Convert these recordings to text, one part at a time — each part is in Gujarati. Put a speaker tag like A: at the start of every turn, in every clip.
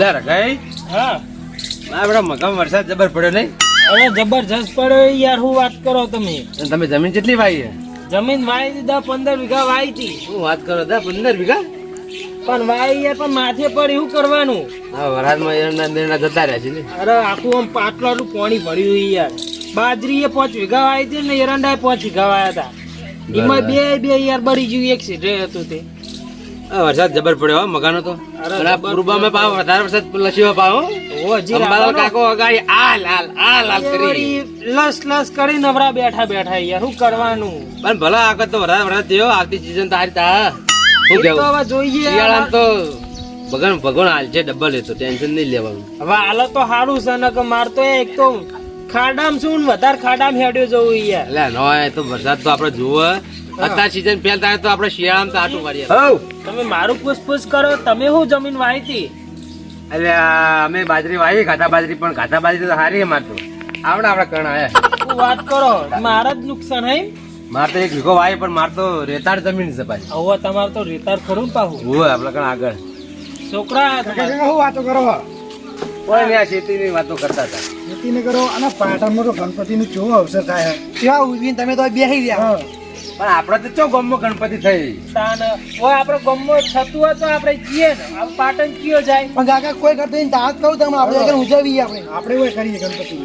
A: લે રખાઈ
B: હા.
A: આ મકામ વરસાદ જબર પડ્યો નહીં?
B: અરે જબરજસ્ત પડ્યો યાર હું વાત કરો તમે?
A: તમે જમીન કેટલી વાઈ છે?
B: જમીન વાઈ દીધા પંદર વીઘા વાઈ હતી
A: હું વાત કરો દા પંદર વીઘા?
B: પણ વાઈ યાર પણ માથે પર એવું કરવાનું?
A: હા વરસાદમાં એના દેના જતા રહ્યા છે ને.
B: અરે આખું આમ પાટલું આટલું પાણી ભર્યું યાર. બાજરી એ પાંચ વીઘા વાઈ હતી ને એરંડા પાંચ વીઘા વાયા હતા એમાં બે બે યાર બળી ગયું એક સીટે હતું તે.
A: વરસાદ જબર પડ્યો મકાનો તો. પૂર્વમાં પાવ વધારે વરસાદ લસીવા પાવ અંબાલાલ કાકો અગાડી આ લાલ આ લાલ કરી.
B: લસ લસ કરી નવરા બેઠા બેઠા યાર શું કરવાનું?
A: પણ ભલા આગળ તો વરસાદ વરસાદ થયો આવતી સીઝન તારી તા. શું કેવું?
B: હવે જોઈએ
A: શિયાળા તો ભગવાન ભગવાન હાલ છે ડબલ એ તો ટેન્શન નહીં લેવાનું.
B: હવે હાલ તો સારું છે ને કે માર તો એક તો ખાડામ છું વધારે ખાડામ હેડ્યો જવું યાર
A: એટલે નો તો વરસાદ તો આપણે જોવો અત્યાર સીઝન ફેલ થાય તો આપણે શિયાળામાં તો આટું મારીએ
B: તમે મારું પૂછપૂછ કરો તમે શું જમીન વાવી
A: એટલે અમે બાજરી વાવી ઘાટા બાજરી પણ ઘાટા બાજરી તો સારી મારતો આવડે આપડે કણ આયા.
B: વાત કરો મારા જ નુકસાન હે
A: માર તો એક વીઘો વાવી પણ માર તો રેતાળ જમીન છે ભાઈ
B: હવે તમારે તો રેતાળ ખરું પાહું.
A: હોય આપડે કણ આગળ.
B: છોકરા
C: શું વાતો કરો
A: કોઈ નહીં આ ખેતીની વાતો કરતા હતા.
C: ખેતીને કરો અને પાટણમાં તો ગણપતિનું કેવો અવસર થાય ત્યાં ઉભીને તમે તો બેસી રહ્યા.
A: પણ આપણે તો ચો ગમો ગણપતિ થઈ?
B: તાન ઓય આપણે ગમો થતું હોય તો આપણે જઈએ ને. આ પાટણ કયો જાય?
C: પણ કાકા કોઈ કરતો નહીં દાંત કહું તમે આપણે આગળ ઉજવીએ આપણે. આપણે એવું કરીએ ગણપતિ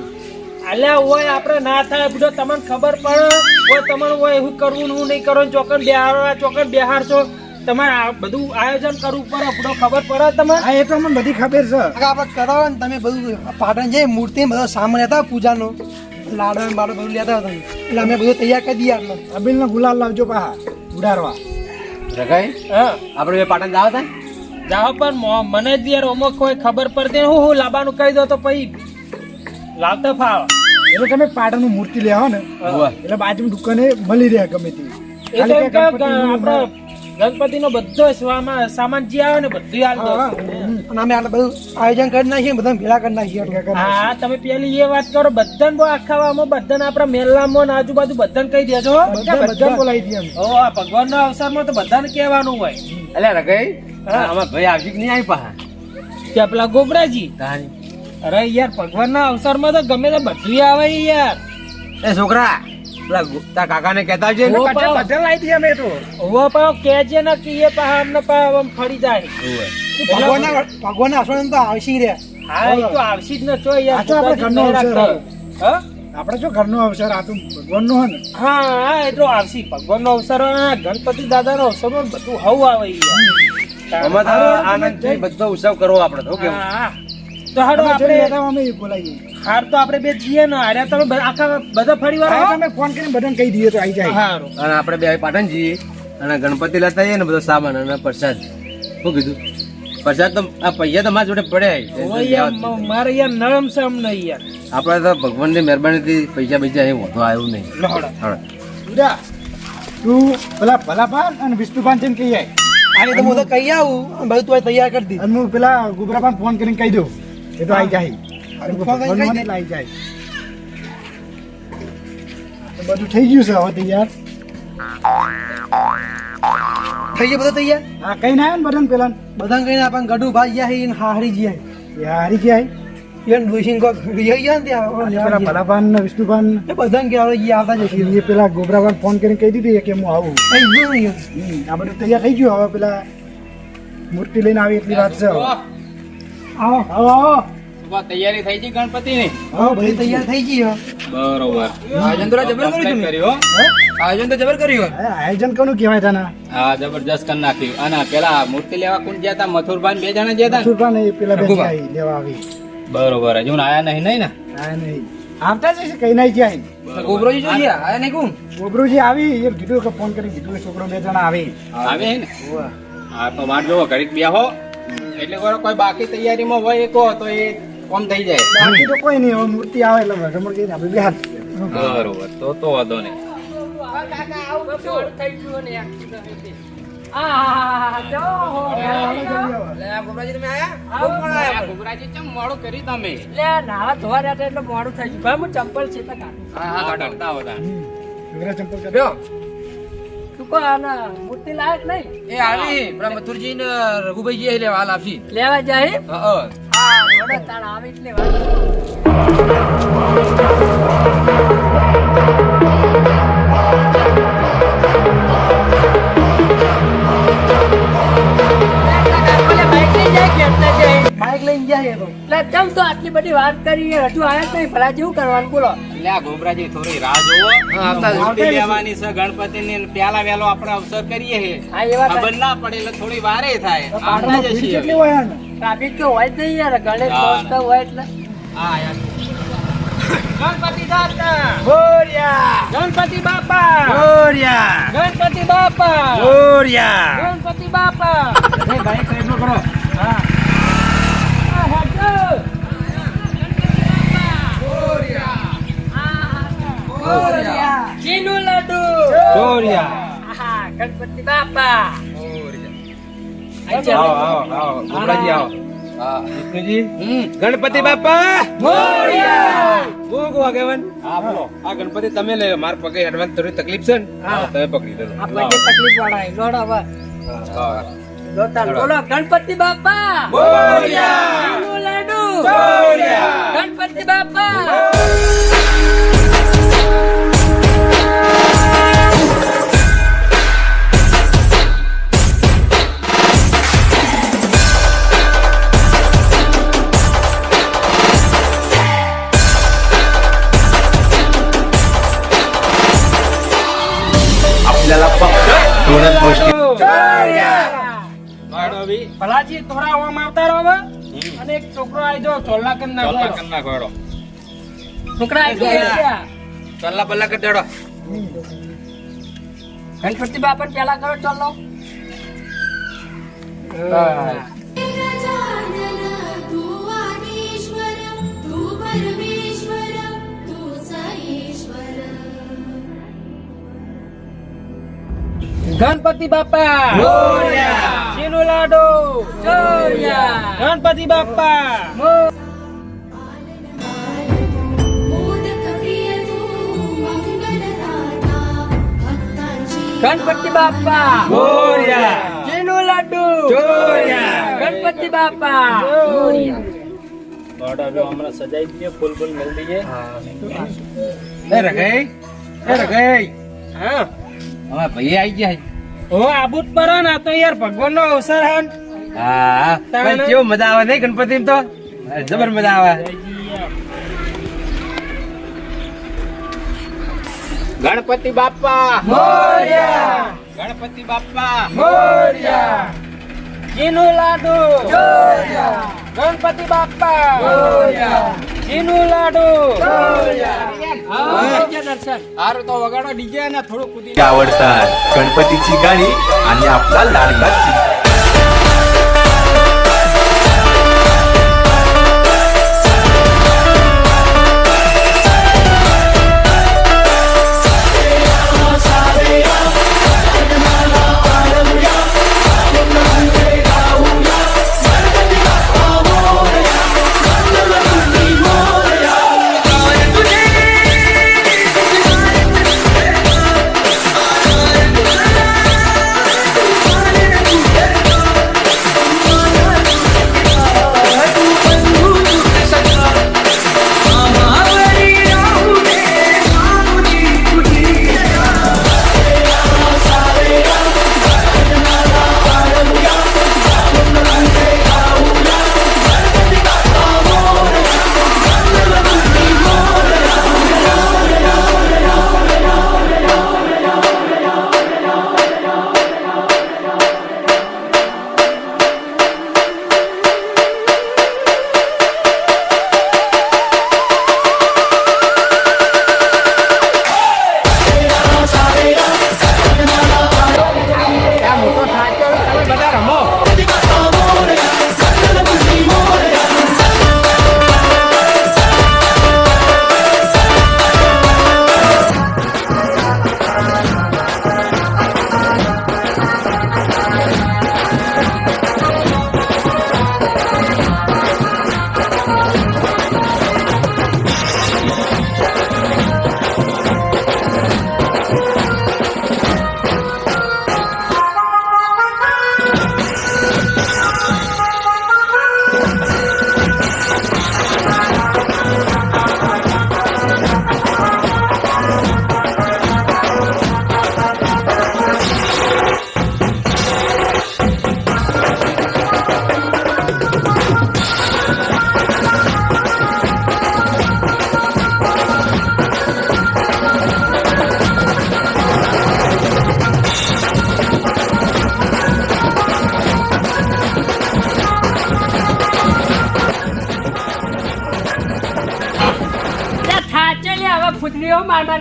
B: અલ્યા ઓય આપણે ના થાય બધો તમને ખબર પડે. ઓય તમારું ઓય એવું કરવું ને શું નહીં કરવું ચોકન બિહારવા ચોકન છો તમારે આ બધું આયોજન કરવું પડે બધો ખબર પડે તમારે
C: હા એ તો મને બધી ખબર છે. આપણે કરાવો ને તમે બધું. પાટણ જે મૂર્તિ બધો સામાન હતા પૂજાનો. લાડો બાડો બધું લેતા હતા. એટલે અમે બધું તૈયાર કરી દઈએ આટલો અબિલ ને ગુલાલ લાવજો પાહા ઉડાડવા.
A: રખાઈ
B: હા.
A: આપડે બે પાટણ જાવ થાય
B: જાવ પણ મો- મને જ યાર ઓમાં કોઈ ખબર પડતી હું હું લાવવાનું કહી દો તો પછી લાવતા ફાવ.
C: એટલે તમે પાટણનું મૂર્તિ લેવા ને એટલે બાજુ દુકાને મળી રહ્યા ગમે તે.
B: એમ આપણો ગણપતિનો બધો સામાન જે આવે ને બધું હાલ દો
C: અને અમે આટલું બધું આયોજન કરી નાખીએ બધા ભેળા કરી નાખીએ.
B: હા તમે પેલી એ વાત કરો બધાને બહુ આખાવામાં બધાને આપણા મેલામાં માં આજુબાજુ બધાને કહી દેજો હો.
C: બધા બધા બોલાવી દઈએ.
B: ઓ ભગવાનના અવસરમાં તો બધાને કહેવાનું હોય
A: એટલે રગઈ
B: હા.
A: આમાં ભાઈ આવજી નહીં આવી પાહા
B: કે પેલા ગોબરાજી અરે યાર ભગવાનના અવસરમાં તો ગમે તે બધું આવે યાર
A: એ છોકરા તારા કાકાને કહેતા આવજે ને.
B: ઓ,
C: બધા બધા લાવી દઈએ અમે તો.
B: ઓવો પાવ કેજે ને કે એ પાહા અમને પા આમ ફરી જાય.
C: ભગવાન ભગવાન આસવાન તો આવશી રે.
B: હા એ તો આવશી જ ન છો યાર
C: તો આપણે ઘરનો અવસર
B: હા?
C: આપણે જો ઘરનો અવસર? આ તો ભગવાનનો હોય ને.
B: હા હા એ તો આવશી. ભગવાનનો અવસર ગણપતિ દાદા ગણપતિ દાદાનો અવસર બધું હવ આવે યાર
A: આનંદ બધો ઉત્સવ કરવો આપણે તો કેવું?
B: હા, હા. તો હાડો આપણે
C: અમે બોલાવીએ.
B: હાર તો આપણે બે જઈએ ને હારે તમે આખા બધા ફરી વાર
C: તમે ફોન કરીને બધાને કહી દઈએ તો આવી જાય.
B: હારું.
A: અને આપણે બે પાટણ જઈએ અને ગણપતિ લેતા આવીએ ને બધો સામાન અને પ્રસાદ. શું કીધું? પ્રસાદ તો આ પૈસા તો મારા જોડે પડ્યા
B: મારે યાર નરમ છે અમને યાર.
A: આપણે તો ભગવાનની મહેરબાનીથી પૈસા પૈસા અહીં વધુ આવ્યું નહીં.
C: તું પેલા ભલાપાન અને વિષ્ણુભાન છે ને કહી જાય
D: આને તો હું તો કહી આવું. બધું તું તૈયાર કરી દી.
C: અને હું પેલા ગુબરાભાન ફોન કરીને કહી દઉં. એ તો આવી જાય. આવી જાય. તો બધું થઈ ગયું છે હવે તૈયાર?
D: થઈ ગયું બધું તૈયાર?
C: હા કઈ ના આવ્યો ને બધાને પેલા
D: બધાને કહીને આપણને ગઢું ભાઈ ગયા છે હારી ગયા
C: એ હારી ગયા
D: છે એને ડોસીને કોક રહી ગયા ને ત્યાં
C: પેલા ભલાપાન ને વિષ્ણુપાન
D: એ બધાને કે આવતા જશે.
C: એ પેલા ગોબરાપાન ફોન કરીને કહી દીધું કે હું આવું.
D: થઈ ગયું ને યાર.
C: હમ, આ બધું તૈયાર થઈ ગયું હવે પેલા મૂર્તિ લઈને આવી એટલી વાત છે. આવો આવો આવો.
A: તૈયારી થઈ ગઈ ગણપતિની?
C: આવો
D: બધી
C: ભાઈ
D: તૈયાર થઈ ગઈ
A: બરોબર. આયોજન તો જબર કર્યું કર્યું આયોજન તો જબર કર્યું
C: આયોજન કોનું કહેવાય તને?
E: હા જબરજસ્ત કરી નાખ્યું. અને પેલા મૂર્તિ લેવા કોણ ગયા હતા મથુરભાઈ ને બે જણા ગયા હતા
C: પેલા બે લેવા આવી.
E: બરોબર. હજુ આયા નહીં નહીં ને?
C: હા નહીં. આવતા જ હશે કઈ નહીં જાય
E: ગોબરોજી જોઈએ આયા નહીં કોણ?
C: ગોબરુજી આવી એ કીધું કે ફોન કરી કીધું છોકરો બે જણા આવે.
E: આવે ને? હા તો વાટ જોવો ઘડીક બેહો. એટલે કોઈ બાકી તૈયારીમાં હોય એ કહો તો એ કોમ થઈ જાય.
C: બાકી તો કોઈ નહીં હવે મૂર્તિ આવે એટલે રમણ કહીને આપણે બેહાર
E: બરોબર તો તો વાંધો નહીં. ગોબરાજી ચમ મોડું કરી તમે?
B: લે નાવા ધોવા રહ્યા એટલે મોડું થઈ ગયું. ભાઈ ચંપલ છે
F: મૂર્તિ લાયક નહીં.
A: એ આવી. પેલા મથુરજી ને રઘુભાઈ લેવા હાલ આપશી
F: લેવા જાય?
A: હા
F: હા. તાણ આવે એટલે વાત. આટલી બધી વાત કરી હજુ આયા જ નહીં. ભલા જેવું કરવાનું બોલો.
E: એટલે આ ગોબરાજી થોડી રાહ જોવો.
A: હા, આવતા જ.
E: મૂર્તિ લેવાની છે ગણપતિ ને પ્યાલા વેલો આપણે અવસર કરીએ હે
F: હા એ વાત
E: ખબર ના પડે એટલે થોડી વારે થાય. આવતા
D: પાટણમાં
E: જ
D: ભીડ કેટલી હોય
F: ટ્રાફિક તો હોય જ નહીં યાર ગણેશ
E: હા.
F: મહોત્સવ હોય એટલે.
E: હા યાર.
B: ગણપતિ દાદા. ગણપતિ બાપા. ગણપતિ બાપા. ગણપતિ બાપા.
A: બાઈક સાઈડમાં કરો.
B: આ હેડો.
F: ચીનું લાડુ આહા, ગણપતિ બાપા
A: આવો આવો આવો ગોબરાજી આવો હા વિષ્ણુજી ગણપતિ બાપા ભોગ વાગેવન
E: હા બોલો
A: આ ગણપતિ તમે લે માર પગે હેડવાની થોડી તકલીફ છે ને? તમે પકડી દો
F: આ પગે તકલીફ વાળા લોડ હવે.
A: હા
F: લોટાલ બોલો ગણપતિ બાપા. મોરિયા લાડુ. ગણપતિ બાપા.
G: જિલ્લા
E: સુરત પોસ્ટિંગ
B: ભલાજી થોડા ઓમ આવતા રહો અને એક છોકરો આવી જો ચોલ્લા
E: કન ના
F: છોકરા આવી ગયા
A: ચોલ્લા
F: ગણપતિ બાપા પેલા કરો
H: ચોલ્લો. ગણપતિ બાપા! ચીનો લાડો! ગણપતિ બાપા!
B: ગણપતિ બાપા! ગોરિયા ચીનો લાડુ!
F: ગોરિયા
B: ગણપતિ બાપા!
H: ગોરિયા હમણાં સજાઈ
F: દીએ ફૂલ ફૂલ મેલ દીએ હા
A: એ રગાઈ
B: હા?
A: હવે ભઈ આવી ગયા
B: ઓ આબુત પર આ તો યાર ભગવાન નો અવસર હે
A: હા ભાઈ કેવું મજા આવે નહીં ગણપતિ તો? જબર મજા આવે.
E: ગણપતિ બાપા ગણપતિ બાપા
B: ચીનું લાડુ ગણપતિ બાપા ચીનું લાડુ
F: દર્શન
E: હારું તો વગાડો ડીજે ને થોડું કુદી
G: आवडतात गणपतीची गाणी आणि आपला लाडका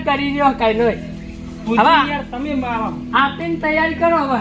F: કરી રહ્યો કઈ નહીં હવે. આપીને તૈયારી કરો હવે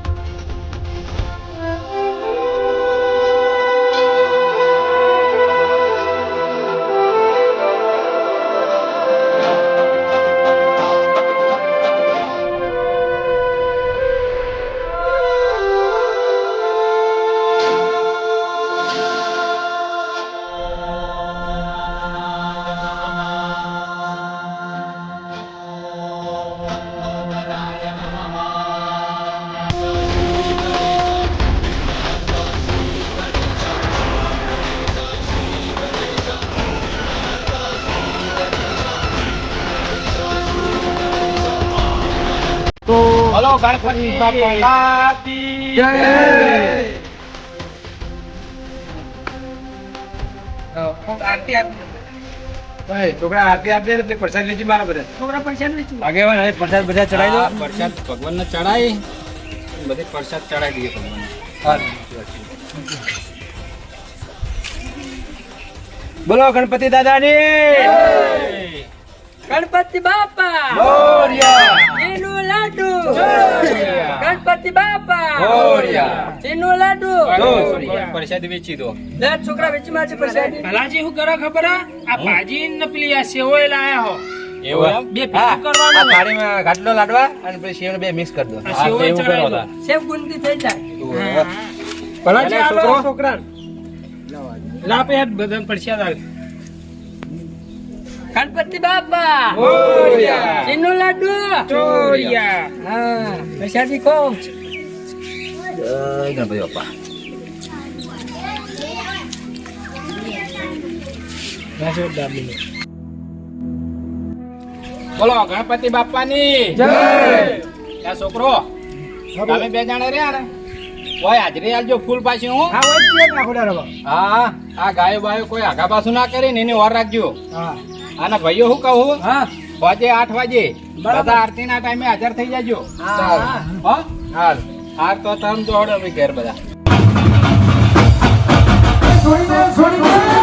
E: હલો ગણપતિ બાપા. જય
A: ભાઈ છોકરા આરતી આપી દે એટલે પ્રસાદ લીધી મારા બધા.
F: છોકરા પૈસા નથી
A: આગેવાન હવે પ્રસાદ બધા ચડાવી દો.
E: પ્રસાદ ભગવાનને ચડાય બધે પ્રસાદ ચડાવી દઈએ ભગવાનને.
A: બોલો ગણપતિ દાદાની
F: ગણપતિ બાપા!
A: મોરિયા!
F: એનું લાડુ! ગણપતિ બાપા!
A: મોરિયા!
F: એનું લાડુ!
E: પ્રસાદ વેચી દો.
F: લે છોકરા વેચી મારશે પ્રસાદ.
B: ભલાજી હું કરો ખબર આ ભાજી ને પેલી આ સેવોય લાયા હો.
E: એવું એમ?
B: બે
A: ગાટલો લાડવા અને પછી સેવ બે મિક્સ કરી દો.
F: સેવ ગુંદી થઈ જાય.
B: ભલાજી
A: છોકરા?
B: લાપે બધા પડશે તારે.
F: ગણપતિ બાપા ચીનું લાડુ
B: ચોરિયા
F: હા પ્રસાદી ખો
E: જય ગણપતિ બાપા
B: નાસો ડાબલી
E: બોલો ગણપતિ બાપાની જય છોકરો તમે બે જણા રહ્યા ને ઓય હાજરી આલજો ફૂલ પાછી હું
C: હા હોય છે નાખો રવા
E: હા આ ગાયો બાયો કોઈ આગા પાછું ના કરે ને એની ઓર રાખજો
C: હા
E: અને ભાઈઓ શું કહું
F: હા?
E: વાજે આઠ વાગે બધા આરતી ના ટાઈમે હાજર થઈ જાજો. હો હાલ. હાર તો તમ દોડો ઘેર બધા.
C: છોડી દે છોડી દે